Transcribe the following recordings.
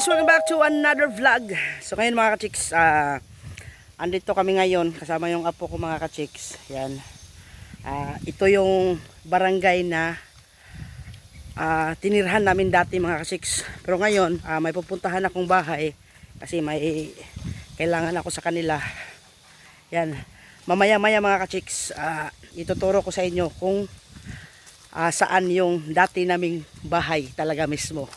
guys, welcome back to another vlog. So ngayon mga ka-chicks, ah, andito kami ngayon kasama yung apo ko mga ka-chicks. Yan. Ah, ito yung barangay na ah, tinirhan namin dati mga ka-chicks. Pero ngayon, ah, may pupuntahan akong bahay kasi may kailangan ako sa kanila. Yan. Mamaya-maya mga ka-chicks, ah, ituturo ko sa inyo kung ah, saan yung dati naming bahay talaga mismo.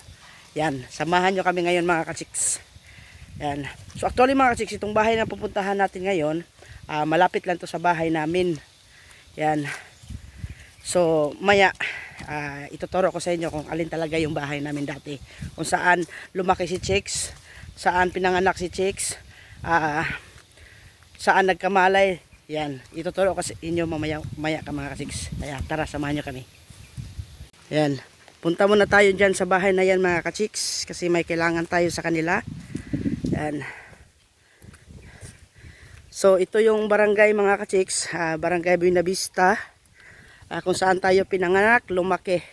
Yan, samahan nyo kami ngayon mga kachiks. Yan. So actually mga kachiks, itong bahay na pupuntahan natin ngayon, ah, malapit lang to sa bahay namin. Yan. So maya, ah, ituturo ko sa inyo kung alin talaga yung bahay namin dati. Kung saan lumaki si Chicks, saan pinanganak si Chicks, ah, saan nagkamalay. Yan, ituturo ko sa inyo mamaya, maya ka mga kachiks. Kaya tara, samahan nyo kami. Yan. Punta muna tayo dyan sa bahay na yan mga kachiks kasi may kailangan tayo sa kanila. Yan. So ito yung barangay mga kachiks, ah, barangay Buena Vista. ah, kung saan tayo pinanganak, lumaki.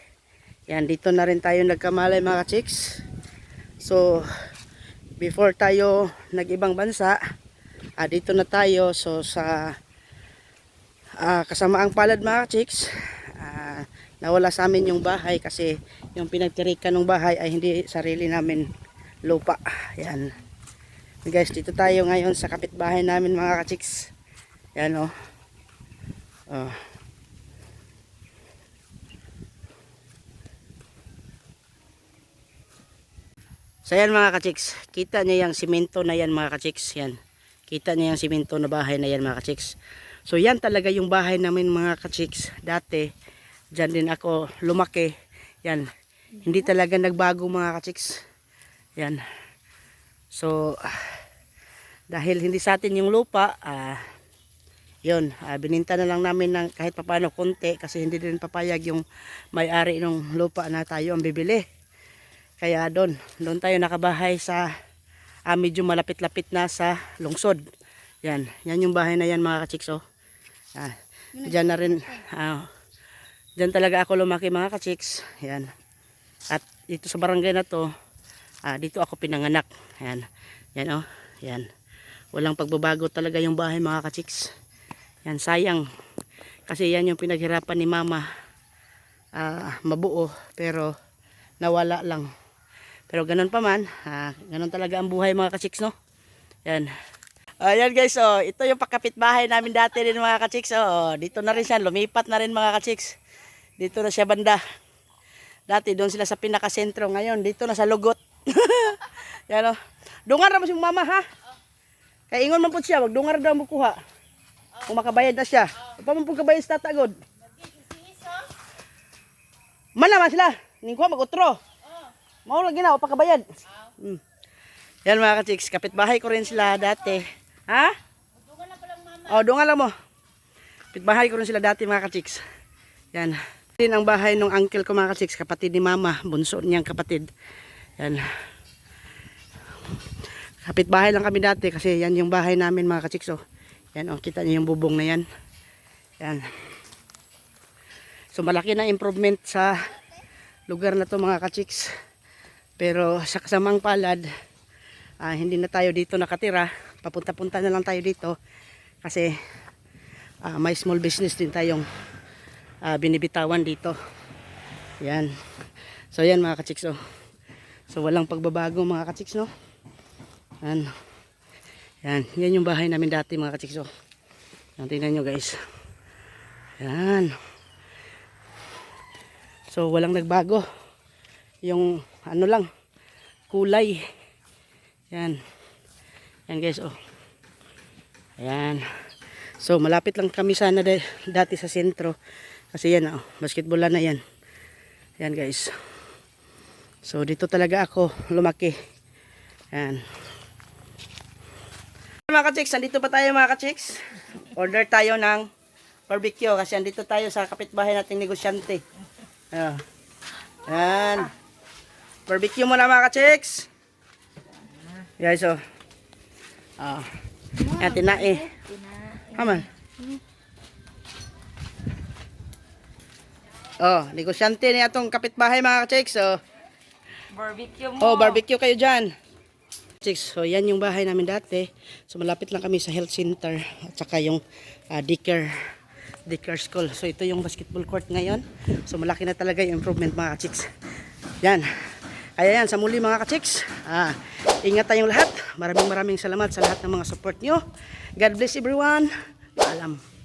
Yan, dito na rin tayo nagkamalay mga kachiks. So before tayo nag-ibang bansa, ah, dito na tayo. So sa ah, kasamaang palad mga ah, nawala sa amin yung bahay kasi yung pinagtirikan ng bahay ay hindi sarili namin lupa. Yan. Guys, dito tayo ngayon sa kapitbahay namin mga kachiks. Yan o. Oh. Oh. So yan mga kachiks, kita niya yung simento na yan mga kachiks. Yan. Kita niya yung simento na bahay na yan mga kachiks. So yan talaga yung bahay namin mga kachiks dati Diyan din ako lumaki. Yan. Hindi talaga nagbago mga kachiks. Yan. So, dahil hindi sa atin yung lupa, ah, yun, ah, bininta na lang namin ng kahit papano konti kasi hindi din papayag yung may-ari ng lupa na tayo ang bibili. Kaya doon, doon tayo nakabahay sa ah, medyo malapit-lapit na sa lungsod. Yan, yan yung bahay na yan mga kachiks oh. Ah, diyan na rin, ah, Diyan talaga ako lumaki mga kachiks. Yan. At dito sa barangay na to, ah, dito ako pinanganak. Yan. Yan oh. Yan. Walang pagbabago talaga yung bahay mga kachiks. Yan sayang. Kasi yan yung pinaghirapan ni mama. Ah, mabuo pero nawala lang. Pero ganun pa man, ah, ganun talaga ang buhay mga kachiks no. Yan. Ayan guys, oh, ito yung pakapit bahay namin dati din mga kachiks. Oh, dito na rin siya, lumipat na rin mga kachiks. Dito na siya banda. Dati doon sila sa pinakasentro. Ngayon, dito na sa lugot. Yan o. Dungar mo si mama ha. Kaya ingon man po siya, wag dungar daw mo kuha. Kung makabayad na siya. Pa man po kabayad sa tatagod. Man naman sila. Ningkuha mag-utro. Mao lang ginawa pakabayad. Hmm. Yan mga kachiks, kapitbahay ko rin sila dati. Ha? Oh, dungan lang mo. Kapitbahay ko rin sila dati mga kachiks. Yan. Din ang bahay ng uncle ko mga kasiks, kapatid ni mama, bunso niyang kapatid. Yan. Kapit bahay lang kami dati kasi yan yung bahay namin mga kasiks. Oh. Yan oh, kita niyo yung bubong na yan. Yan. So malaki na improvement sa lugar na to mga kachiks. Pero sa kasamang palad, ah, hindi na tayo dito nakatira. Papunta-punta na lang tayo dito kasi ah, may small business din tayong uh, binibitawan dito. Yan. So yan mga kachiks oh. So walang pagbabago mga kachiks no. Yan. Yan. Yan yung bahay namin dati mga kachiks oh. Yan, tingnan nyo guys. Yan. So walang nagbago. Yung ano lang kulay. Yan. Yan guys oh. Ayan. So malapit lang kami sana dati sa sentro. Kasi yan, oh, basketball na yan. Yan guys. So dito talaga ako lumaki. Yan. Mga ka-chicks, andito pa tayo mga ka-chicks. Order tayo ng barbecue kasi andito tayo sa kapitbahay nating negosyante. Ayan. Yan. Barbecue muna mga ka-chicks. Guys, oh. Ah. Yan, tinae. Haman. Oh, negosyante ni atong kapitbahay mga ka-chicks. So, barbecue mo. Oh, barbecue kayo dyan. Chicks, so yan yung bahay namin dati. So malapit lang kami sa health center at saka yung uh, daycare, daycare school. So ito yung basketball court ngayon. So malaki na talaga yung improvement mga chicks. Yan. Kaya yan, sa muli mga ka-chicks, ah, ingat tayong lahat. Maraming maraming salamat sa lahat ng mga support nyo. God bless everyone. Paalam.